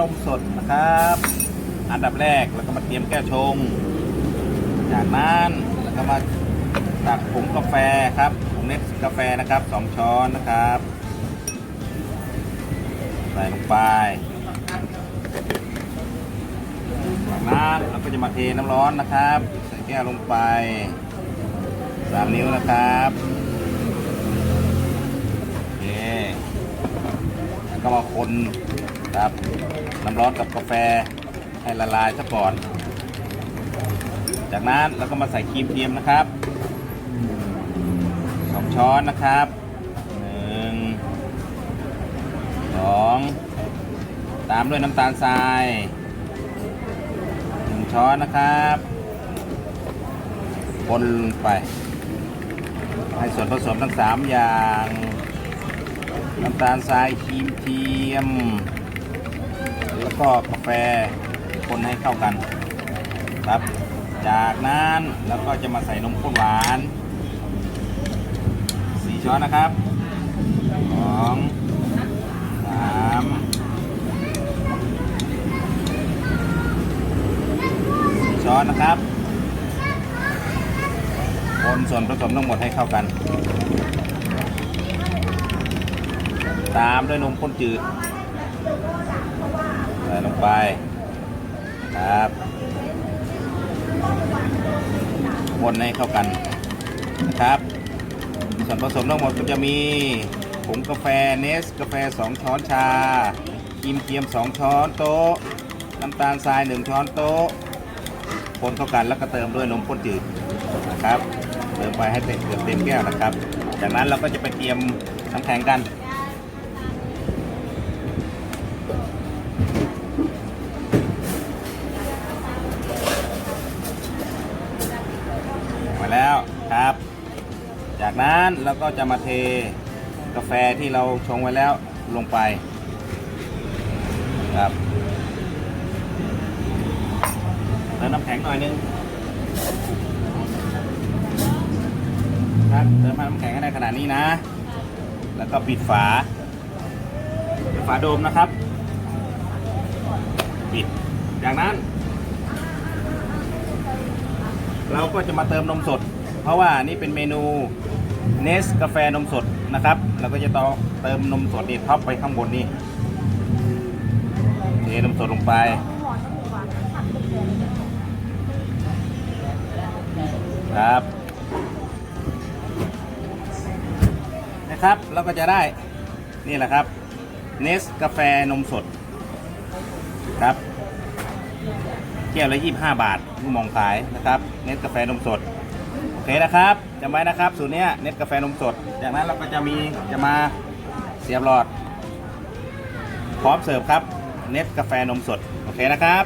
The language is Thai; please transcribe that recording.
นมสดนะครับ อันดับแรกแล้วก็มาเตรียมแก้วชง จากนั้นแล้วก็มาตักผงกาแฟครับผงเนสกาแฟนะครับสองช้อนนะครับ ใส่ลงไปจากนั้นเราก็จะมาเทน้ำร้อนนะครับ ใส่แก้วลงไปสามนิ้วนะครับโอเคแล้วก็มาคน ครับน้ำร้อนกับกาแฟให้ละลายซะก่อน จากนั้นเราก็มาใส่ครีมเทียมนะครับสองช้อนนะครับหนึ่งสองตามด้วยน้ำตาลทรายหนึ่งช้อนนะครับคนลงไป ให้ส่วนผสมทั้งสามอย่าง น้ำตาลทรายครีมเทียม แล้วก็กาแฟคนให้เข้ากันครับ จากนั้นเราก็จะมาใส่นมข้นหวานสี่ช้อนนะครับสองสามสี่ช้อนนะครับ คนส่วนผสมทั้งหมดให้เข้ากัน ตามด้วยนมข้นจืด ส่ลงไปครับคนให้เข้ากันนะครับ ส่วนผสมทั้งหมดก็จะมีผงกาแฟเนสกาแฟ 2 ช้อนชาครีมเทียม 2 ช้อนโต๊ะ น้ำตาลทราย 1 ช้อนโต๊ะคนเข้ากันแล้วก็เติมด้วยนมข้นจืดนะครับ เติมไปให้เต็มเกือบเต็มแก้วนะครับ จากนั้นเราก็จะไปเตรียมน้ำแข็งกัน จากนั้นเราก็จะมาเทกาแฟที่เราชงไว้แล้วลงไปครับเติมน้ำแข็งหน่อยนึงครับเติมน้ำแข็งให้ได้ขนาดนี้นะ แล้วก็ปิดฝาฝาโดมนะครับ ปิดจากนั้น เราก็จะมาเติมนมสด เพราะว่านี่เป็นเมนูเนสกาแฟนมสดนะครับเราก็จะต้องเติมนมสดนี่ท็อปไปข้างบนนี่เทนมสดลงไปครับนะครับเราก็จะได้นี่แหละครับเนสกาแฟนมสดครับแก้วละ 25 บาทผู้มองขายนะครับ เน็ตกาแฟนมสด เคนะครับจำไว้นะครับ สูตรเนี้ยเน็ตกาแฟนมสด จากนั้นเราก็จะมีจะมาเสียบหลอด พร้อมเสิร์ฟครับ เน็ตกาแฟนมสด โอเคนะครับ